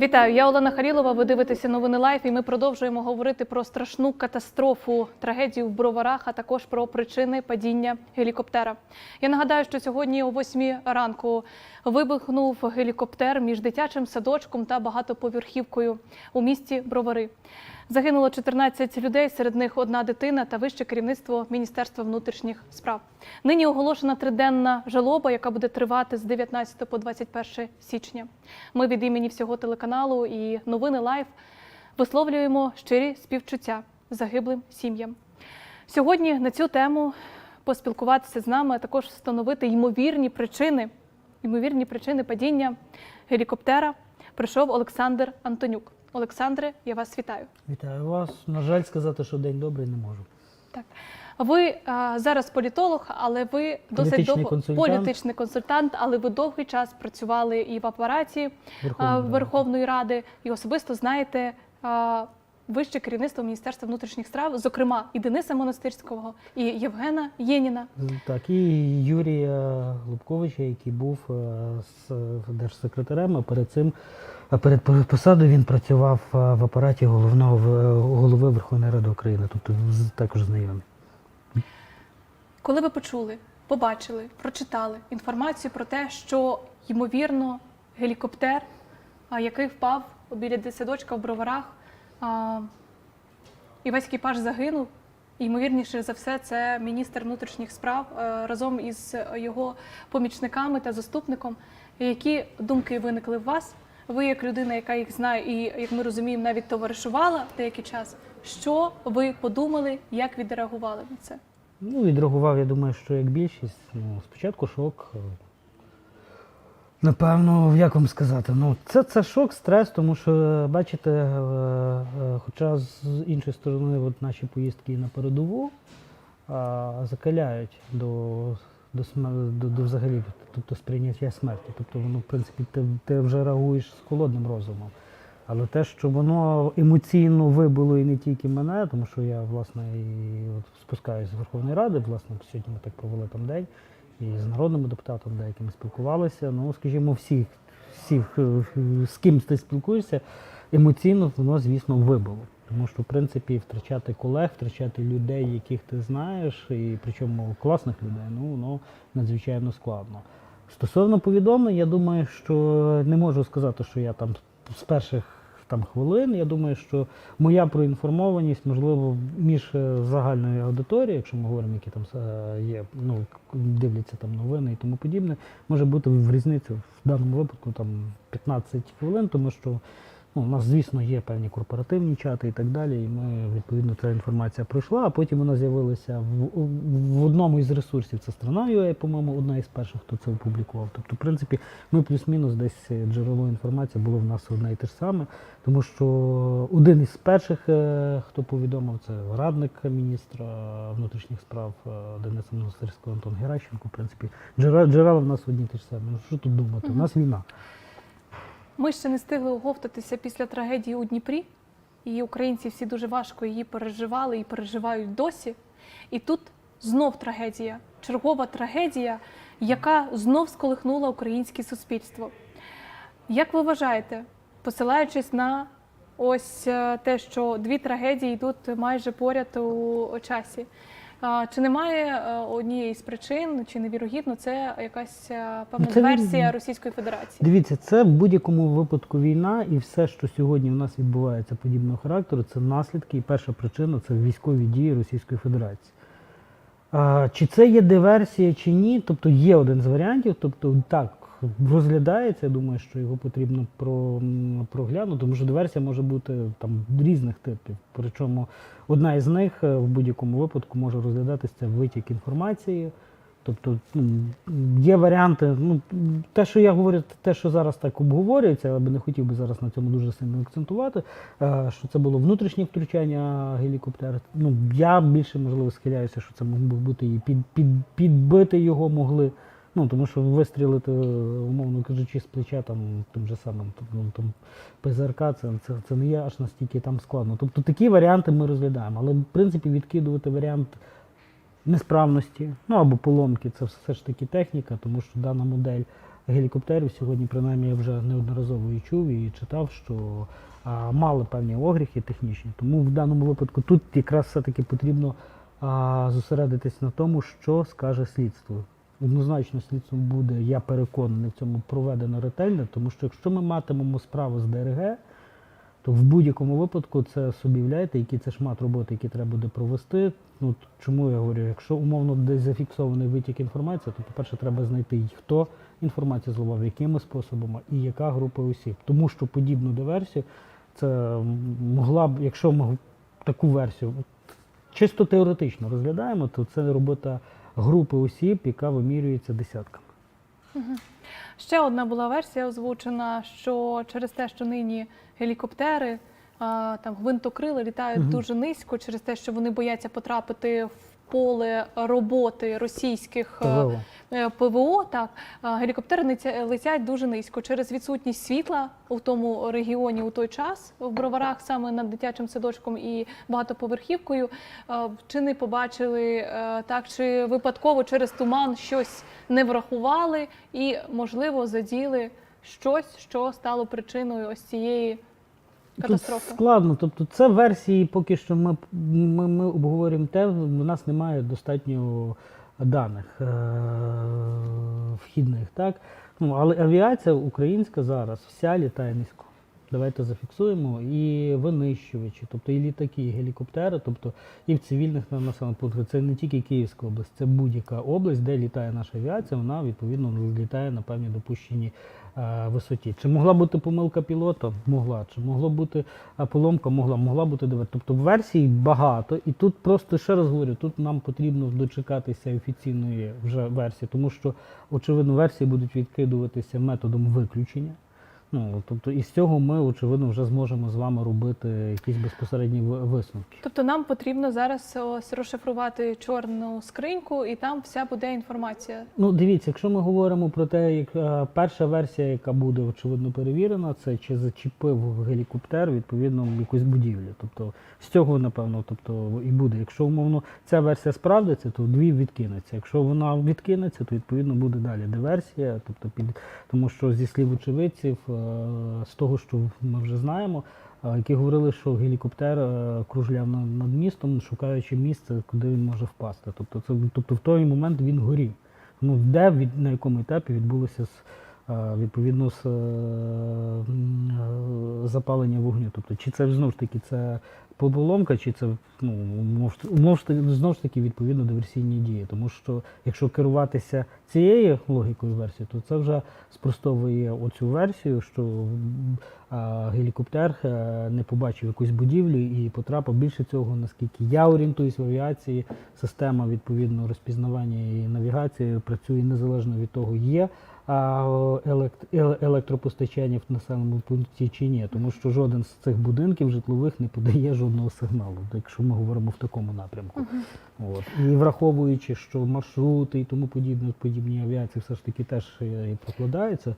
Вітаю, я Олена Харілова. Ви дивитеся новини Лайф, і ми продовжуємо говорити про страшну катастрофу, трагедію в броварах, а також про причини падіння гелікоптера. Я нагадаю, що сьогодні о 8 ранку вибухнув гелікоптер між дитячим садочком та багатоповерхівкою у місті Бровари. Загинуло 14 людей, серед них одна дитина та вище керівництво Міністерства внутрішніх справ. Нині оголошена триденна жалоба, яка буде тривати з 19 по 21 січня. Ми від імені всього телеканалу і новини Лайф висловлюємо щирі співчуття загиблим сім'ям. Сьогодні на цю тему поспілкуватися з нами, а також встановити ймовірні причини, ймовірні причини падіння гелікоптера прийшов Олександр Антонюк. Олександре, я вас вітаю. Вітаю вас. На жаль, сказати, що день добрий не можу. Так, ви а, зараз політолог, але ви досить довго консультант. політичний консультант, але ви довгий час працювали і в апараті Верховної а, Ради. Верховної Ради, і особисто знаєте а, вище керівництво Міністерства внутрішніх справ, зокрема і Дениса Монастирського, і Євгена Єніна. Так, і Юрія Лубковича, який був е, з держсекретарем, а перед цим, а перед посадою він працював е, в апараті головного голови Верховної Ради України, тобто також знайомий. Коли ви почули, побачили, прочитали інформацію про те, що ймовірно гелікоптер, який впав біля садочка в броварах, а, і весь екіпаж загинув. І, Ймовірніше за все, це міністр внутрішніх справ е, разом із його помічниками та заступником. Які думки виникли в вас? Ви, як людина, яка їх знає, і як ми розуміємо, навіть товаришувала деякий час. Що ви подумали, як відреагували на це? Ну, відреагував, я думаю, що як більшість. Ну, спочатку шок. Напевно, як вам сказати, ну це, це шок, стрес, тому що бачите, е, е, хоча з іншої сторони, от наші поїздки на передову а, закаляють до, до, до, до взагалі, тобто сприйняття смерті. Тобто воно, в принципі, ти, ти вже реагуєш з холодним розумом. Але те, що воно емоційно вибило і не тільки мене, тому що я власне і от спускаюся з Верховної Ради, власне, сьогодні ми так провели там день, і з народними депутатами деякими спілкувалися. Ну, скажімо, всіх, всіх, е, з ким ти спілкуєшся, емоційно воно, звісно, вибило. Тому що, в принципі, втрачати колег, втрачати людей, яких ти знаєш, і причому класних людей, ну воно надзвичайно складно. Стосовно повідомлень, я думаю, що не можу сказати, що я там з перших там хвилин. Я думаю, що моя проінформованість, можливо, між е, загальною аудиторією, якщо ми говоримо, які там е, є, ну дивляться там новини і тому подібне, може бути в різницю в даному випадку там 15 хвилин, тому що ну, у нас, звісно, є певні корпоративні чати і так далі. І ми відповідно ця інформація пройшла, а потім вона з'явилася в, в одному із ресурсів. Це страна.ua, по-моєму, одна із перших, хто це опублікував. Тобто, в принципі, ми плюс-мінус десь е, джерело інформації було в нас одне і те ж саме, тому що один із перших, е, хто повідомив, це радник міністра внутрішніх справ е, Дениса Монастирського Антон Геращенко. В принципі, джерела, в нас одні і ті ж самі. Ну що тут думати? У нас війна. Ми ще не встигли оговтатися після трагедії у Дніпрі, і українці всі дуже важко її переживали і переживають досі. І тут знов трагедія, чергова трагедія, яка знов сколихнула українське суспільство. Як ви вважаєте, посилаючись на ось е, те, що дві трагедії йдуть майже поряд у часі? Чи немає е, однієї з причин, чи невірогідно, це якась е, певна це він- диверсія Російської Федерації? Дивіться, це в будь-якому випадку війна, і все, що сьогодні в нас відбувається подібного характеру, це наслідки. І перша причина це військові дії Російської Федерації. Чи це є диверсія, чи ні? Тобто є один з варіантів. Тобто, так, розглядається. Я думаю, що його потрібно про, проглянути, тому що диверсія може бути там різних типів. Причому одна із них е, в будь-якому випадку може розглядатися це витік інформації. Тобто є варіанти, ну те, що я говорю, те, що зараз так обговорюється, але би не хотів би зараз на цьому дуже сильно акцентувати, е, що це було внутрішнє втручання гелікоптера. Ну я більше можливо схиляюся, що це могло бути і під, під, підбити його могли. Ну тому що вистрілити, умовно кажучи, з плеча там тим же самим там, ну, там ПЗРК, це, це, це не є аж настільки там складно. Тобто такі варіанти ми розглядаємо. Але в принципі відкидувати варіант несправності, ну або поломки, це все ж таки техніка, тому що дана модель гелікоптерів сьогодні, принаймні, я вже неодноразово і чув і читав, що а, мали певні огріхи технічні. Тому в даному випадку тут якраз все-таки потрібно а, зосередитись на тому, що скаже слідство. Однозначно слідство буде, я переконаний, в цьому проведено ретельно, тому що якщо ми матимемо справу з ДРГ, то в будь-якому випадку це собі вляєте, який це шмат роботи, який треба буде провести. Ну чому я говорю, якщо умовно десь зафіксований витік інформації, то по-перше, треба знайти хто інформацію зливав, якими способами і яка група осіб. Тому що подібну диверсію це могла б, якщо ми таку версію чисто теоретично розглядаємо, то це робота групи осіб, яка вимірюється десятками. Ще одна була версія озвучена, що через те, що нині гелікоптери, а, там гвинтокрили літають угу. дуже низько, через те, що вони бояться потрапити в поле роботи російських е, ПВО. е, ПВО, так гелікоптери ниця- летять дуже низько через відсутність світла у тому регіоні у той час в броварах, саме над дитячим садочком і багатоповерхівкою. Е, Чи не побачили е, так, чи випадково через туман щось не врахували і, можливо, заділи щось, що стало причиною ось цієї катастрофи. Тут складно. Тобто це версії, поки що ми, ми, ми обговорюємо те, у нас немає достатньо даних е- вхідних. Так? Ну, але авіація українська зараз вся літає низько. Давайте зафіксуємо і винищувачі, тобто і літаки, і гелікоптери, тобто і в цивільних на- населених пунктах. Це не тільки Київська область, це будь-яка область, де літає наша авіація, вона відповідно літає на певній допущеній е, висоті. Чи могла бути помилка пілота? Могла. Чи могла бути е, поломка? Могла. Могла бути дивер. Тобто версій багато, і тут просто ще раз говорю, тут нам потрібно дочекатися офіційної вже версії, тому що очевидно версії будуть відкидуватися методом виключення. Ну, тобто, і з цього ми, очевидно, вже зможемо з вами робити якісь безпосередні ви- висновки. Тобто нам потрібно зараз ось розшифрувати чорну скриньку, і там вся буде інформація. Ну, дивіться, якщо ми говоримо про те, як е, перша версія, яка буде очевидно перевірена, це чи зачепив гелікоптер відповідно якусь будівлю. Тобто з цього, напевно, тобто і буде. Якщо умовно ця версія справдиться, то дві відкинеться. Якщо вона відкинеться, то відповідно буде далі диверсія. Тобто під тому, що зі слів очевидців, е, з того, що ми вже знаємо. е, Які говорили, що гелікоптер е, кружляв над, містом, шукаючи місце, куди він може впасти. Тобто, це тобто в той момент він горів. Ну, де від на якому етапі відбулося е, відповідно з е, е, запалення вогню? Тобто, чи це знову ж таки це поломка, чи це ну, таки- знову ж таки відповідно диверсійні дії. Тому що якщо керуватися цією логікою версії, то це вже спростовує оцю версію, що а, гелікоптер е, не побачив якусь будівлю і потрапив більше цього, наскільки я орієнтуюсь в авіації, система відповідно розпізнавання і навігації працює незалежно від того, є електропостачання в населеному пункті чи ні, тому що жоден з цих будинків житлових не подає жодного сигналу, якщо ми говоримо в такому напрямку. От. І враховуючи, що маршрути і тому подібне, подібні авіації все ж таки теж е, і прокладаються, е,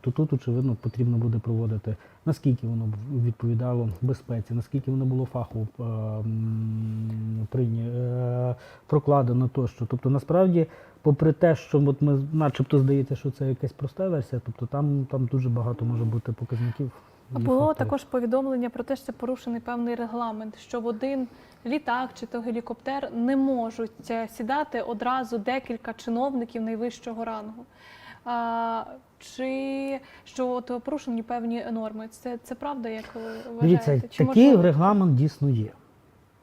то тут, очевидно, потрібно буде проводити, наскільки воно відповідало безпеці, наскільки воно було фахово е, е, прокладено тощо. Тобто, насправді, попри те, що от ми начебто здається, що це якась проста версія, тобто там, там дуже багато може бути показників. Було також повідомлення про те, що порушений певний регламент, що в один літак чи то гелікоптер не можуть е, сідати одразу декілька чиновників найвищого рангу. А, чи що от порушені певні норми? Це, це правда, як ви вважаєте? Дивіться, Чи такий можливо? регламент дійсно є.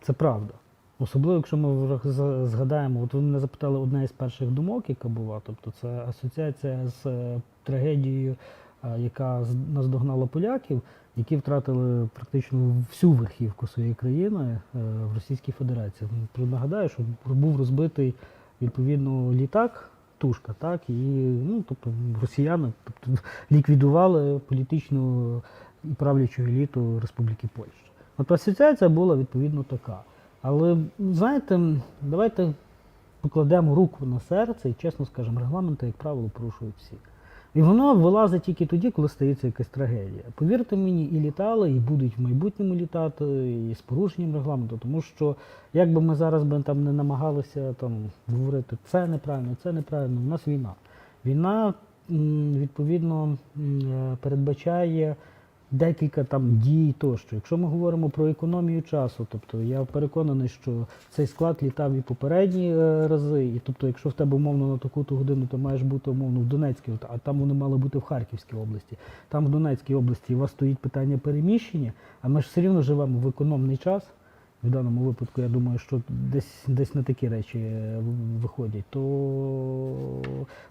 Це правда. Особливо, якщо ми згадаємо, от ви мене запитали одна із перших думок, яка була, тобто це асоціація з е, трагедією, е, яка наздогнала поляків, які втратили практично всю верхівку своєї країни е, в Російській Федерації. Нагадаю, що був розбитий відповідно літак. Тушка, так, і ну, тобто, росіяни тобто, ліквідували політичну і правлячу еліту Республіки Польща. От асоціація була відповідно така. Але знаєте, давайте покладемо руку на серце і чесно скажемо, регламенти, як правило, порушують всі. І воно вилазить тільки тоді, коли стається якась трагедія. Повірте мені, і літали, і будуть в майбутньому літати, і з порушенням регламенту, тому що як би ми зараз би там не намагалися там говорити, це неправильно, це неправильно, у нас війна. Війна відповідно е, передбачає декілька там дій тощо. Якщо ми говоримо про економію часу, тобто я переконаний, що цей склад літав і попередні е, рази, і тобто, якщо в тебе умовно на таку-то годину, то маєш бути умовно в Донецькій, а там вони мали бути в Харківській області. Там в Донецькій області у вас стоїть питання переміщення, а ми ж все рівно живемо в економний час. В даному випадку, я думаю, що десь десь на такі речі е, виходять, то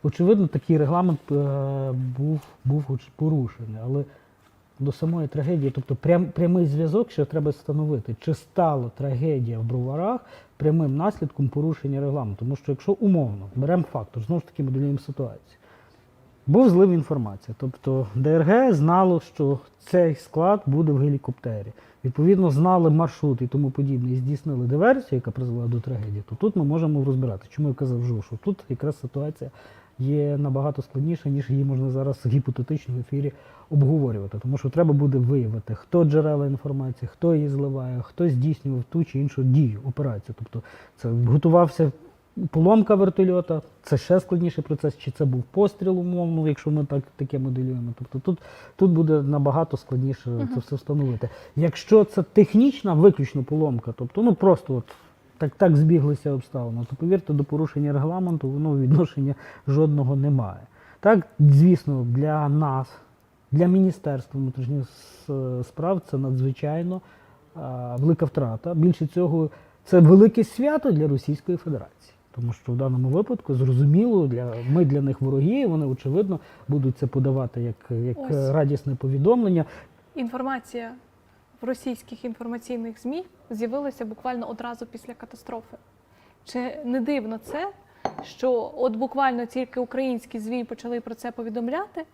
очевидно такий регламент е, був, був порушений. Але до самої трагедії, тобто прям, прямий зв'язок, що треба встановити, чи стала трагедія в броварах прямим наслідком порушення регламенту. Тому що якщо умовно беремо фактор, знову ж таки моделюємо ситуацію. Був злив інформація. Тобто ДРГ знало, що цей склад буде в гелікоптері. Відповідно, знали маршрут і тому подібне, і здійснили диверсію, яка призвела до трагедії, то тут ми можемо розбирати. Чому я казав, що тут якраз ситуація є набагато складніша, ніж її можна зараз гіпотетично в ефірі обговорювати. Тому що треба буде виявити, хто джерела інформації, хто її зливає, хто здійснював ту чи іншу дію, операцію. Тобто це готувався поломка вертольота, це ще складніший процес, чи це був постріл, умовно, якщо ми так таке моделюємо. Тобто тут, тут буде набагато складніше це все встановити. Якщо це технічна виключно поломка, тобто ну просто от так, так збіглися обставини, то повірте, до порушення регламенту воно відношення жодного немає. Так, звісно, для нас, для Міністерства внутрішніх справ це надзвичайно а, велика втрата. Більше цього, це велике свято для Російської Федерації. Тому що в даному випадку зрозуміло, для ми для них вороги, і вони очевидно будуть це подавати як, як Ось. радісне повідомлення. Інформація в російських інформаційних ЗМІ з'явилася буквально одразу після катастрофи. Чи не дивно це, що от буквально тільки українські ЗМІ почали про це повідомляти,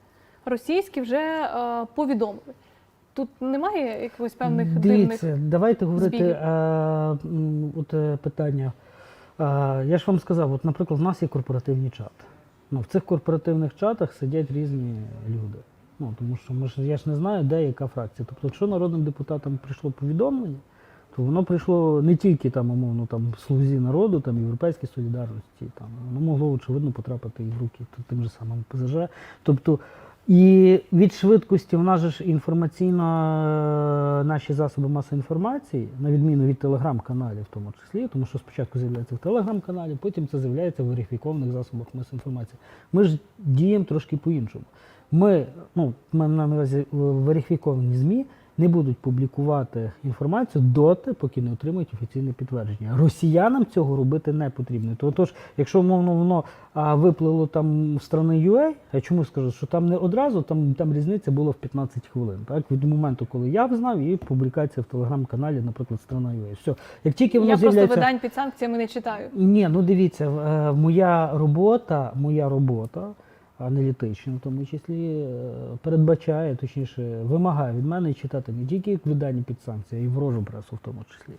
російські вже е, повідомили. Тут немає якихось певних дивних. Давайте говорити збігів. е, от, е, питання. Е, я ж вам сказав, от, наприклад, в нас є корпоративні чати. Ну, в цих корпоративних чатах сидять різні люди. Ну, тому що ми ж, я ж не знаю, де яка фракція. Тобто, якщо народним депутатам прийшло повідомлення, то воно прийшло не тільки там, умовно, там, слузі народу, там, Європейській солідарності, там, воно могло, очевидно, потрапити і в руки тим же самим ПЗЖ. Тобто, і від швидкості в нас же ж інформаційно е, наші засоби масової інформації, на відміну від телеграм-каналів, в тому числі, тому що спочатку з'являється в телеграм-каналі, потім це з'являється в верифікованих засобах масової інформації. Ми ж діємо трошки по-іншому. Ми, ну, ми на увазі е, верифіковані ЗМІ не будуть публікувати інформацію доти, поки не отримають офіційне підтвердження. Росіянам цього робити не потрібно. Тож, якщо мовно воно а, виплило там страни UA, я чому скажу, що там не одразу, там, там різниця була в 15 хвилин. Так? Від моменту, коли я знав, і публікація в телеграм-каналі, наприклад, страна UA. Все. Як тільки воно Я просто видань під санкціями не читаю. Ні, ну дивіться, е, моя робота, моя робота аналітична, в тому числі, е, передбачає, точніше, вимагає від мене читати не тільки видання під санкції, а й ворожу пресу в тому числі.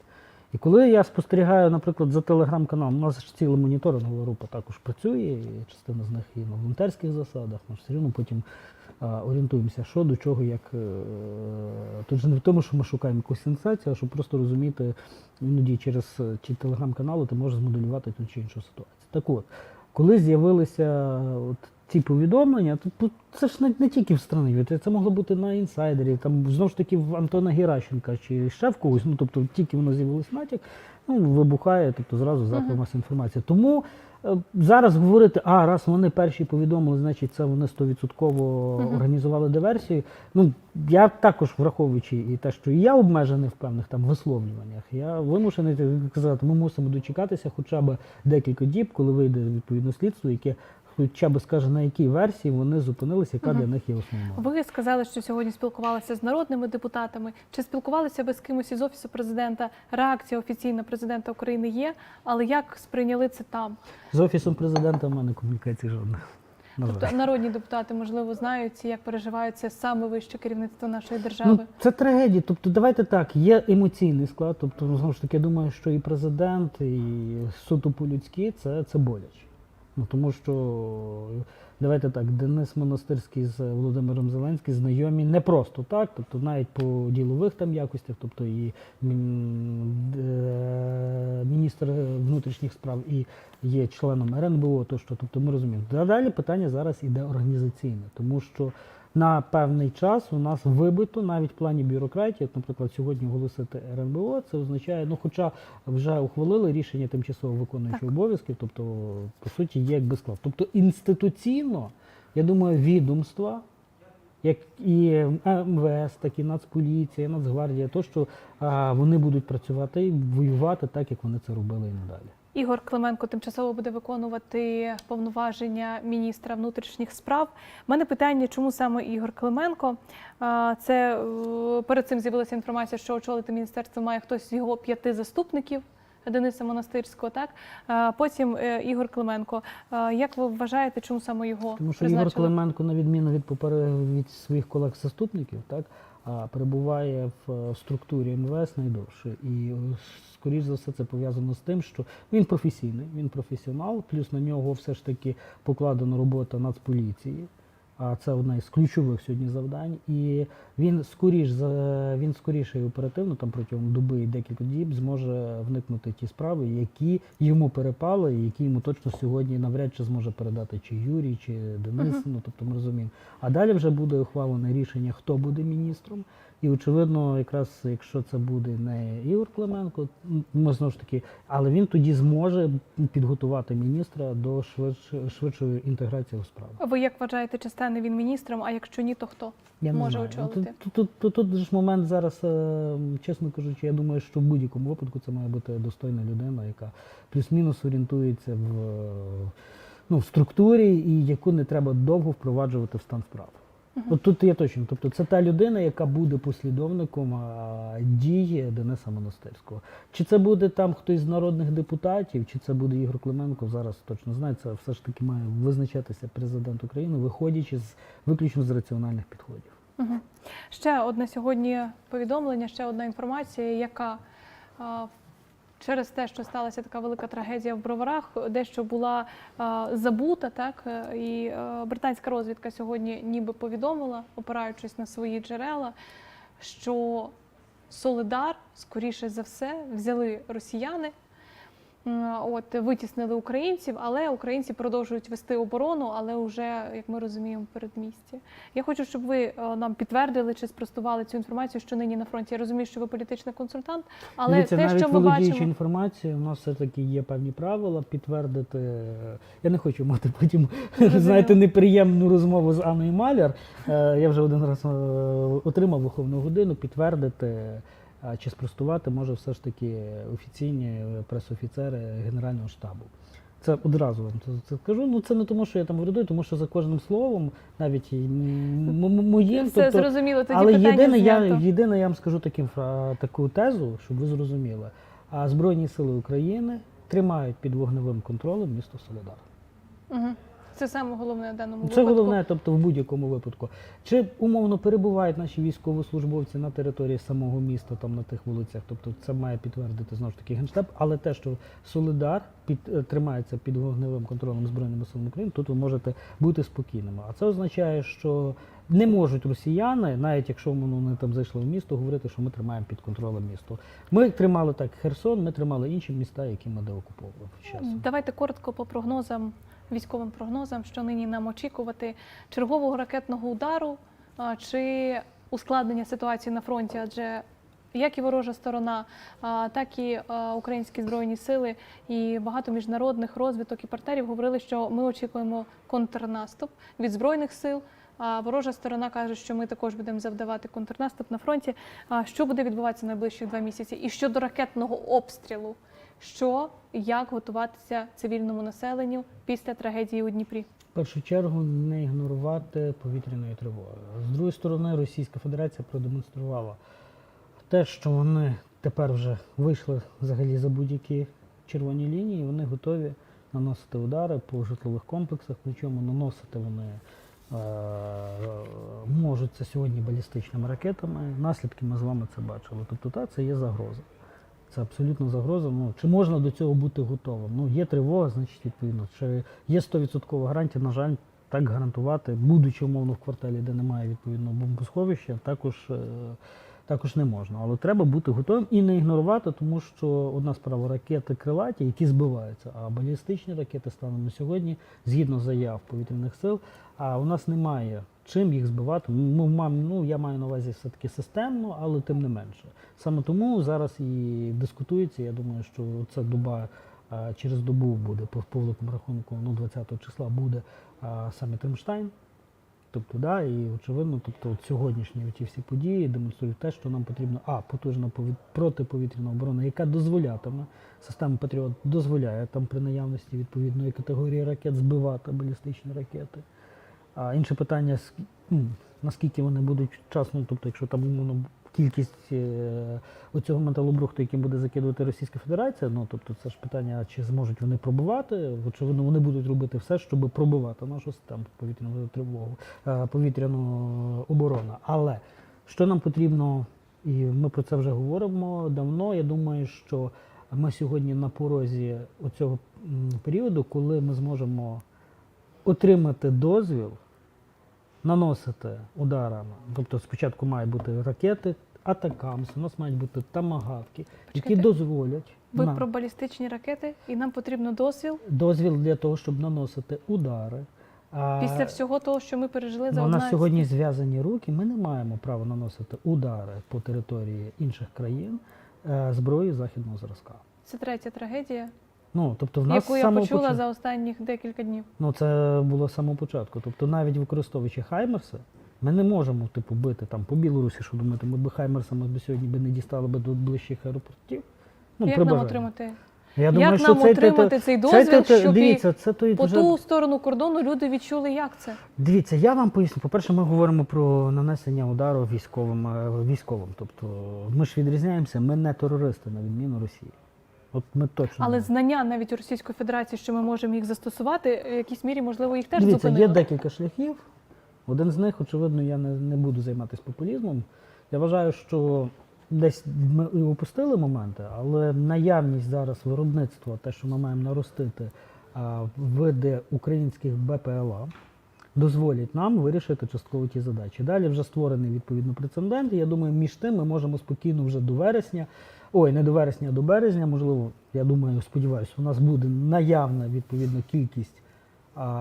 І коли я спостерігаю, наприклад, за телеграм-каналом, у нас ж ціла моніторингова група також працює, і частина з них і на волонтерських засадах, ми все одно потім а, орієнтуємося, що до чого, як. Тут же не в тому, що ми шукаємо якусь сенсацію, а щоб просто розуміти, іноді через е, ті телеграм-канали ти можеш змоделювати ту чи іншу ситуацію. Так от, коли з'явилися от ці повідомлення, то це ж не, не тільки в страні, це могло бути на інсайдері, там знову ж таки в Антона Геращенка чи ще в когось, ну тобто тільки воно з'явилось натяк, ну вибухає, тобто зразу засоби Мгм. масової інформації. Тому е, зараз говорити, а раз вони перші повідомили, значить це вони 100% Мгм. організували диверсію. Ну я також враховуючи і те, що і я обмежений в певних там висловлюваннях, я вимушений так сказати, ми мусимо дочекатися хоча б декілька діб, коли вийде відповідне слідство, яке хоча б скаже на якій версії вони зупинилися, яка Мгм. для них є основною. Ви сказали, що сьогодні спілкувалися з народними депутатами. Чи спілкувалися ви з кимось із офісу президента? Реакція офіційна президента України є, але як сприйняли це там? З офісом президента в мене комунікації жодних. Тобто народні депутати можливо знають, як переживають це саме вище керівництво нашої Ну, держави. це трагедія. Тобто, давайте так, є емоційний склад. Тобто, ну, знову ж таки, я думаю, що і президент, і суто по-людськи це, це боляче. Ну тому що давайте так, Денис Монастирський з Володимиром Зеленським знайомі не просто так, тобто навіть по ділових там якостях, тобто і е, міністр внутрішніх справ і є членом РНБО, то що, тобто ми розуміємо. Далі питання зараз іде організаційне, тому що на певний час у нас вибито навіть в плані бюрократії, наприклад, сьогодні оголосити РНБО, це означає, ну хоча вже ухвалили рішення тимчасово виконуючого обов'язків, тобто по суті є якби склад. Тобто інституційно, я думаю, відомства, як і МВС, так і Нацполіція, Нацгвардія, то що а, вони будуть працювати і воювати так, як вони це робили і надалі. Ігор Клименко тимчасово буде виконувати повноваження міністра внутрішніх справ. У мене питання, чому саме Ігор Клименко? Це е, перед цим з'явилася інформація, що очолити міністерство має хтось з його п'яти заступників. Дениса Монастирського, так потім е, Ігор Клименко. Як ви вважаєте, чому саме його Тому що призначили? Ігор Клименко, на відміну від попере від своїх колег-заступників, так а, перебуває в е, структурі МВС найдовше. І е, скоріш за все це пов'язано з тим, що він професійний, він професіонал, плюс на нього все ж таки покладена робота Нацполіції. А це одне із ключових сьогодні завдань. І він скоріш за він скоріше і оперативно, там протягом доби і декілька діб зможе вникнути ті справи, які йому перепали, і які йому точно сьогодні навряд чи зможе передати чи Юрій, чи Денис. Мгм. Ну тобто ми розуміємо. А далі вже буде ухвалене рішення, хто буде міністром. І очевидно, якраз якщо це буде не Ігор Клименко, ми знову ж таки, але він тоді зможе підготувати міністра до швидш- швидшої інтеграції у справу. Ви як вважаєте, чи стане він міністром? А якщо ні, то хто? Я може знаю. Ну, очолити. Тут, тут, тут, тут ж момент зараз, е, чесно кажучи, я думаю, що в будь-якому випадку це має бути достойна людина, яка плюс-мінус орієнтується в, е, ну, в структурі і яку не треба довго впроваджувати в стан справ. От тут я точно. Тобто це та людина, яка буде послідовником дії Дениса Монастирського. Чи це буде там хтось з народних депутатів, чи це буде Ігор Клименко, зараз точно знаю, це все ж таки має визначатися президент України, виходячи з виключно з раціональних підходів. Угу. Ще одне сьогодні повідомлення, ще одна інформація, яка а, через те, що сталася така велика трагедія в броварах, дещо була забута, так е, і е, британська розвідка сьогодні ніби повідомила, опираючись на свої джерела, що Солидар, скоріше за все, взяли росіяни. От витіснили українців, але українці продовжують вести оборону, але вже як ми розуміємо, в передмісті. Я хочу, щоб ви е, нам підтвердили чи спростували цю інформацію, що нині на фронті. Я розумію, що ви політичний консультант, але Дивіться, те, навіть що ми бачимо, інформацією, у нас все-таки є певні правила підтвердити. Я не хочу мати потім, знаєте, неприємну розмову з Анною Маляр. Е, Я вже один раз е, отримав виховну годину підтвердити чи спростувати може все ж таки офіційні е, пресофіцери Генерального штабу. Це одразу вам це, скажу. Ну це не тому, що я там врядую, тому що за кожним словом, навіть моїм, все тобто, зрозуміло. Тоді але питання єдине, я, єдине, я вам скажу таким, таку тезу, щоб ви зрозуміли. А Збройні сили України тримають під вогневим контролем місто Солодар. Угу. Це саме головне в даному Це випадку. головне, тобто в будь-якому випадку. Чи умовно перебувають наші військовослужбовці на території самого міста, там на тих вулицях, тобто це має підтвердити знову ж таки генштаб, але те, що Солидар під е, тримається під вогневим контролем збройними силами України, тут ви можете бути спокійними. А це означає, що не можуть росіяни, навіть якщо вони там зайшли в місто, говорити, що ми тримаємо під контролем місто. Ми тримали так Херсон, ми тримали інші міста, які ми деокуповували. Давайте коротко по прогнозам, військовим прогнозам, що нині нам очікувати чергового ракетного удару чи ускладнення ситуації на фронті, адже як і ворожа сторона, так і українські збройні сили і багато міжнародних розвиток і партнерів говорили, що ми очікуємо контрнаступ від збройних сил. А ворожа сторона каже, що ми також будемо завдавати контрнаступ на фронті. А що буде відбуватися найближчі два місяці? І щодо ракетного обстрілу, що як готуватися цивільному населенню після трагедії у Дніпрі? В першу чергу не ігнорувати повітряної тривоги. З другої сторони, Російська Федерація продемонструвала те, що вони тепер вже вийшли взагалі за будь-які червоні лінії, вони готові наносити удари по житлових комплексах, причому наносити вони е, можуть це сьогодні балістичними ракетами. Наслідки ми з вами це бачили. Тобто, та, це є загроза. Це абсолютно загроза. Ну, чи можна до цього бути готовим? Ну, є тривога, значить, відповідно. Чи є 100% гарантія, на жаль, так гарантувати, будучи умовно в кварталі, де немає відповідного бомбосховища, також, е, також не можна. Але треба бути готовим і не ігнорувати, тому що одна справа ракети крилаті, які збиваються, а балістичні ракети станом на сьогодні, згідно заяв повітряних сил, а у нас немає чим їх збивати. Ми мам- ну, я маю на увазі все-таки системно, але тим не менше. Саме тому зараз і дискутується. Я думаю, що ця доба а, через добу буде по, великому рахунку, ну 20 числа буде а, саміт Римштайн. Тобто, да, і очевидно, тобто от сьогоднішні ті всі події демонструють те, що нам потрібно а потужна пові- протиповітряна оборона, яка дозволятиме, система Патріот дозволяє там при наявності відповідної категорії ракет збивати балістичні ракети. А інше питання, ну, наскільки вони будуть вчасно, тобто, якщо там ну, кількість е, оцього металобрухту, яким буде закидувати Російська Федерація, ну тобто це ж питання, чи зможуть вони пробувати. Очевидно, вони будуть робити все, щоб пробивати нашу систему повітряну тривогу, е, повітряну оборону. Але що нам потрібно, і ми про це вже говоримо давно. Я думаю, що ми сьогодні на порозі оцього м, періоду, коли ми зможемо отримати дозвіл наносити ударами. Тобто спочатку мають бути ракети, атакамс, у нас мають бути тамагавки, які дозволять Ви нам про балістичні ракети, і нам потрібно дозвіл дозвіл для того, щоб наносити удари. А, після всього того, що ми пережили за у нас 11 сьогодні зв'язані руки. Ми не маємо права наносити удари по території інших країн е, зброї західного зразка. Це третя трагедія, Ну, тобто в нас яку я почула початку- за останніх декілька днів. Ну, це було з самого початку. Тобто, навіть використовуючи Хаймерси, ми не можемо типу бити там по Білорусі, що думаєте, ми б Хаймерсами б сьогодні би не дістали би до ближчих аеропортів. Ну, Як нам отримати? Я Як нам цей отримати цей це дозвіл, те- щоб дивіться, це той По вже ту сторону кордону люди відчули, як це. Дивіться, я вам поясню. По-перше, ми говоримо про нанесення удару військовим е, військовим. Тобто ми ж відрізняємося, ми не терористи на відміну Росії. От ми точно. Але знання навіть у Російської Федерації, що ми можемо їх застосувати, в якійсь мірі, можливо, їх теж Дивіться, зупинили. є декілька шляхів. Один з них, очевидно, я не, не буду займатися популізмом. Я вважаю, що десь ми і опустили моменти, але наявність зараз виробництва, те, що ми маємо наростити а, види українських БПЛА, дозволять нам вирішити частково ті задачі. Далі вже створений відповідно прецедент. Я думаю, між тим ми можемо спокійно вже до вересня, ой, не до вересня, а до березня, можливо, я думаю, сподіваюся, у нас буде наявна відповідна кількість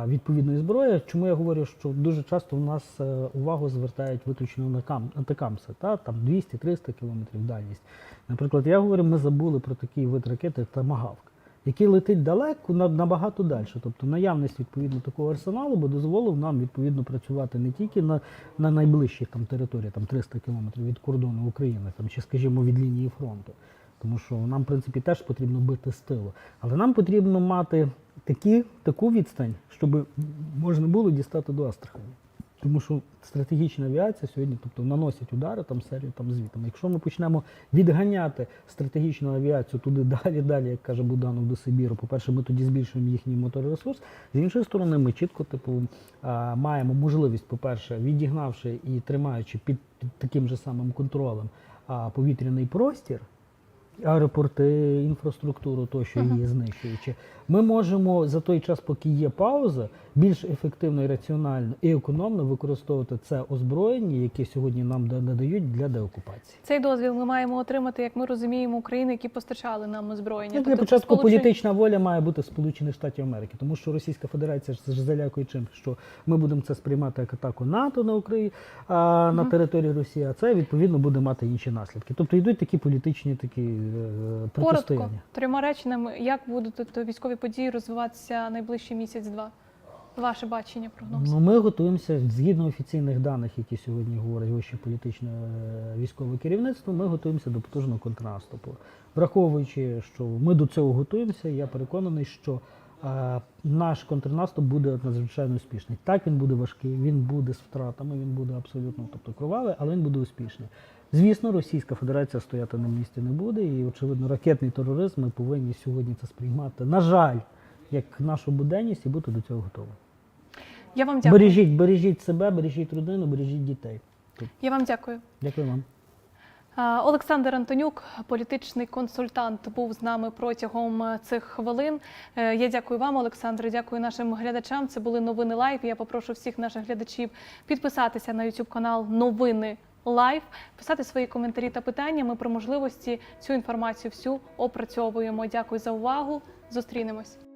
відповідної зброї. Чому я говорю, що дуже часто в нас е, увагу звертають виключно на кам атакамси, та там 200-300 кілометрів дальність. Наприклад, я говорю, ми забули про такий вид ракети Тамагавк, який летить далеко набагато далі. Тобто наявність відповідно такого арсеналу би дозволив нам відповідно працювати не тільки на, на найближчих там територіях, там 300 кілометрів від кордону України, там чи скажімо від лінії фронту. Тому що нам, в принципі, теж потрібно бити з тилу. Але нам потрібно мати такі, таку відстань, щоб можна було дістати до Астрахані. Тому що стратегічна авіація сьогодні, тобто наносять удари там серію там звітом. Якщо ми почнемо відганяти стратегічну авіацію туди далі, далі, як каже Буданов, до Сибіру, по-перше, ми тоді збільшуємо їхній моторесурс. З іншої сторони, ми чітко типу, маємо можливість, по-перше, відігнавши і тримаючи під таким же самим контролем повітряний простір, аеропорти, інфраструктуру тощо її знищуючи, ми можемо за той час, поки є пауза, більш ефективно і раціонально і економно використовувати це озброєння, яке сьогодні нам да- надають для деокупації. Цей дозвіл ми маємо отримати, як ми розуміємо, України, які постачали нам озброєння. Ну, для Тобто початку Сполучені- політична воля має бути Сполучених Штатів Америки, тому що Російська Федерація ж залякує чим, що ми будемо це сприймати як атаку НАТО на Україну а, на території Росії, а це відповідно буде мати інші наслідки. Тобто йдуть такі політичні такі Коротко, протистояння. трьома реченнями, як будуть військові події розвиватися найближчий місяць-два? Ваше бачення, прогноз? Ну, ми готуємося згідно офіційних даних, які сьогодні говорить вище політичне е, військове керівництво. Ми готуємося до потужного контрнаступу. Враховуючи, що ми до цього готуємося, я переконаний, що е, наш контрнаступ буде надзвичайно успішний. Так він буде важкий, він буде з втратами, він буде абсолютно тобто, кровавий, але він буде успішний. Звісно, Російська Федерація стояти на місці не буде, і очевидно, ракетний тероризм ми повинні сьогодні це сприймати. На жаль, як нашу буденність і бути до цього готовими. Я вам дякую. Бережіть, бережіть себе, бережіть родину, бережіть дітей. Я вам дякую. Дякую вам. Е, Олександр Антонюк, політичний консультант, був з нами протягом е, цих хвилин. Е, Я дякую вам, Олександре. Дякую нашим глядачам. Це були новини лайв. Я попрошу всіх наших глядачів підписатися на YouTube канал Новини Лайв, писати свої коментарі та питання. Ми про можливості цю інформацію всю опрацьовуємо. Дякую за увагу. Зустрінемось.